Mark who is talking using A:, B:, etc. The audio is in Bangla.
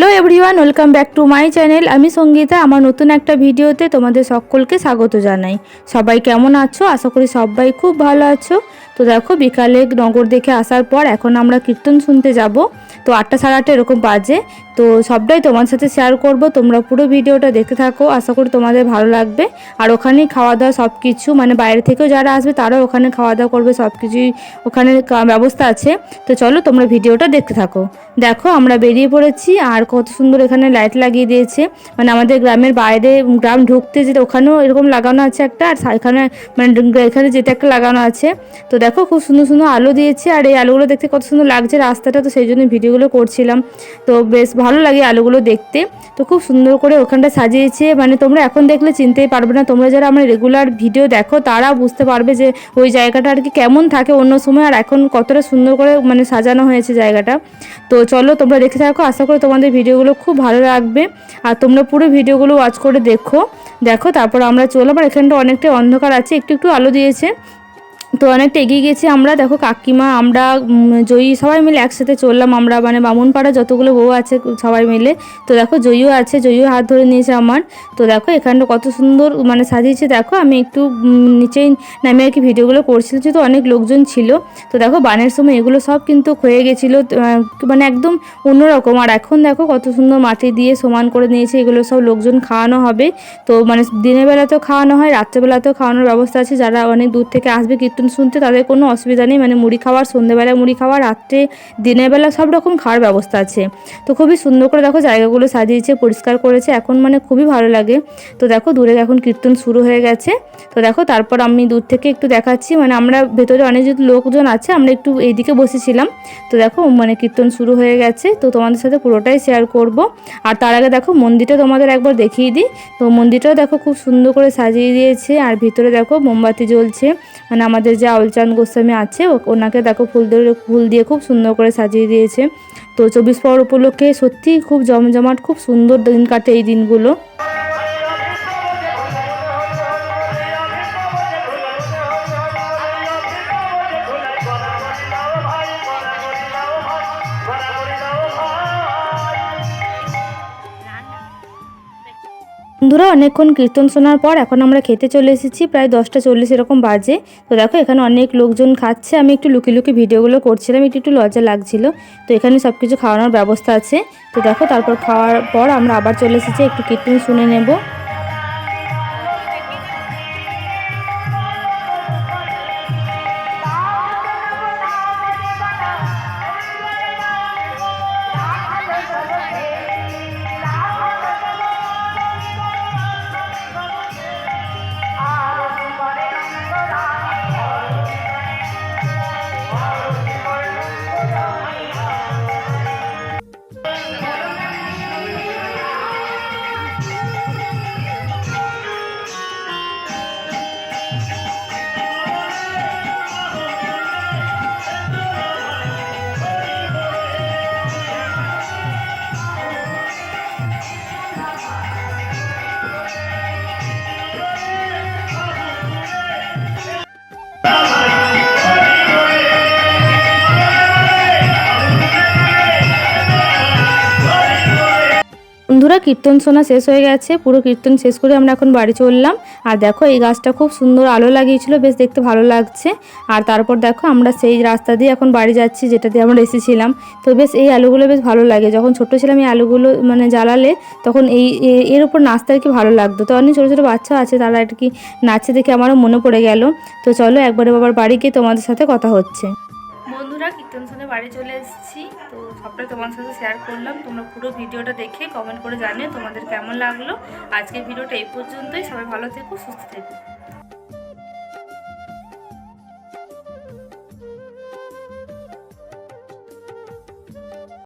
A: Lo everyone welcome back to my channel আমি সঙ্গীতা, আমার নতুন একটা ভিডিওতে তোমাদের সকলকে স্বাগত জানাই। সবাই কেমন আছো? আশা করি সবাই খুব ভালো আছো। তো দেখো, বিকালে নগর দেখে আসার পর এখন আমরা কীর্তন শুনতে যাব। তো আটটা সাড়ে আটটা এরকম বাজে। তো সবটাই তোমার সাথে শেয়ার করব। তোমরা পুরো ভিডিওটা দেখতে থাকো। আশা করি তোমাদের ভালো লাগবে। আর ওখানেই খাওয়া দাওয়া সব কিছু মানে বাইরে থেকেও যারা আসবে, তারাও ওখানে খাওয়া দাওয়া করবে সব কিছুই ওখানে ব্যবস্থা আছে। তো চলো তোমরা ভিডিওটা দেখতে থাকো। দেখো, আমরা বেরিয়ে পড়েছি। আর কত সুন্দর এখানে লাইট লাগিয়ে দিয়েছে। মানে আমাদের গ্রামের বাইরে গ্রাম ঢুকতে যেটা ওখানেও এরকম লাগানো আছে একটা, আর এখানে মানে এখানে যেটা একটা লাগানো আছে। তো দেখো খুব সুন্দর সুন্দর আলো দিয়েছে, আর এই আলোগুলো দেখতে কত সুন্দর লাগছে রাস্তাটা, তো সেই জন্য ভিডিওগুলো করছিলাম। তো বেশ ভালো লাগে আলোগুলো দেখতে। তো খুব সুন্দর করে ওখানটা সাজিয়েছে। মানে তোমরা এখন দেখলে চিনতেই পারবে না, তোমরা যারা আমার রেগুলার ভিডিও দেখো, তারা বুঝতে পারবে যে ওই জায়গাটা আর কি কেমন থাকে অন্য সময়, আর এখন কতটা সুন্দর করে মানে সাজানো হয়েছে জায়গাটা। তো চলো তোমরা দেখে থাকো, আশা করি তোমাদের ভিডিওগুলো খুব ভালো লাগবে। আর তোমরা পুরো ভিডিওগুলো ওয়াচ করে দেখো। দেখো, তারপর আমরা চললাম, আর এখানটা অনেকটা অন্ধকার আছে, একটু একটু আলো দিয়েছে। তো অনেকটা এগিয়ে গেছি আমরা। দেখো কাকিমা, আমরা জয়ী সবাই মিলে একসাথে চললাম আমরা। মানে বামুনপাড়া যতগুলো বউ আছে সবাই মিলে। তো দেখো জয়ীও আছে, জয়ীও হাত ধরে নিয়েছে আমার। তো দেখো এখানটা কত সুন্দর মানে সাজিয়েছে। দেখো আমি একটু নিচেই নামে আর কি ভিডিওগুলো করছিলাম। যেহেতু অনেক লোকজন ছিল। তো দেখো বানের সময় এগুলো সব কিন্তু ক্ষয়ে গেছিল। মানে একদম অন্যরকম। আর এখন দেখো কত সুন্দর মাটি দিয়ে সমান করে নিয়েছে। এগুলো সব লোকজন খাওয়ানো হবে। তো মানে দিনের বেলাতেও খাওয়ানো হয়, রাত্রেবেলাতেও খাওয়ানোর ব্যবস্থা আছে। যারা অনেক দূর থেকে আসবে কীর্তন শুনতে তাদের কোনো অসুবিধা নেই। মানে মুড়ি খাওয়ার সন্ধ্যেবেলায় মুড়ি খাওয়া রাত্রে দিনের বেলা সব রকম খাওয়ার ব্যবস্থা আছে। তো খুবই সুন্দর করে দেখো জায়গাগুলো সাজিয়েছে, পরিষ্কার করেছে। এখন মানে খুবই ভালো লাগে। তো দেখো দূরে এখন কীর্তন শুরু হয়ে গেছে। তো দেখো তারপর আমি দূর থেকে একটু দেখাচ্ছি। মানে আমরা ভেতরে অনেক লোকজন আছে, আমরা একটু এইদিকে বসেছিলাম। তো দেখো মানে কীর্তন শুরু হয়ে গেছে। তো তোমাদের সাথে পুরোটাই শেয়ার করব। আর তার আগে দেখো মন্দিরটা তোমাদের একবার দেখিয়ে দিই। তো মন্দিরটাও দেখো খুব সুন্দর করে সাজিয়ে দিয়েছে। আর ভিতরে দেখো মোমবাতি জ্বলছে। মানে আমাদের যে আউলচাঁদ গোস্বামী আছে ওনাকে দেখো ফুল দিয়ে ফুল দিয়ে খুব সুন্দর করে সাজিয়ে দিয়েছে। তো চব্বিশ পর উপলক্ষে সত্যি খুব জমজমাট, খুব সুন্দর দিন কাটে এই দিনগুলো। বন্ধুরা, অনেকক্ষণ কীর্তন শোনার পর এখন আমরা খেতে চলে এসেছি। প্রায় দশটা চল্লিশ এরকম বাজে। তো দেখো, এখানে অনেক লোকজন খাচ্ছে। আমি একটু লুকি লুকি ভিডিওগুলো করছিলাম, একটু একটু লজ্জা লাগছিল। তো এখানে সব কিছু খাওয়ানোর ব্যবস্থা আছে। তো দেখো, তারপর খাওয়ার পর আমরা আবার চলে এসেছি, একটু কীর্তন শুনে নেব। কীর্তন শোনা শেষ হয়ে গেছে, পুরো কীর্তন শেষ করে আমরা এখন বাড়ি চললাম। আর দেখো, এই গাছটা খুব সুন্দর আলো লাগিয়েছিল, বেশ দেখতে ভালো লাগছে। আর তারপর দেখো, আমরা সেই রাস্তা দিয়ে এখন বাড়ি যাচ্ছি, যেটা দিয়ে আমরা এসেছিলাম। তো বেশ, এই আলোগুলো বেশ ভালো লাগে। যখন ছোট ছিলাম, এই আলোগুলো মানে জ্বালালে তখন এই এর উপর নাচতে আর কি ভালো লাগতো। তো অনেক ছোটো ছোটো বাচ্চা আছে, তারা আর কি নাচে দেখে আমারও মনে পড়ে গেল। তো চলো, একবারে বাবার বাড়ি গিয়ে তোমাদের সাথে কথা হচ্ছে। কীর্তন শুনে বাড়ি চলে এসেছি। তো সবটাই তোমার সাথে শেয়ার করলাম। তোমরা পুরো ভিডিওটা দেখে কমেন্ট করে জানিও তোমাদের কেমন লাগল। আজকের ভিডিওটা এই পর্যন্তই। সবাই ভালো থেকো, সুস্থ থেকো।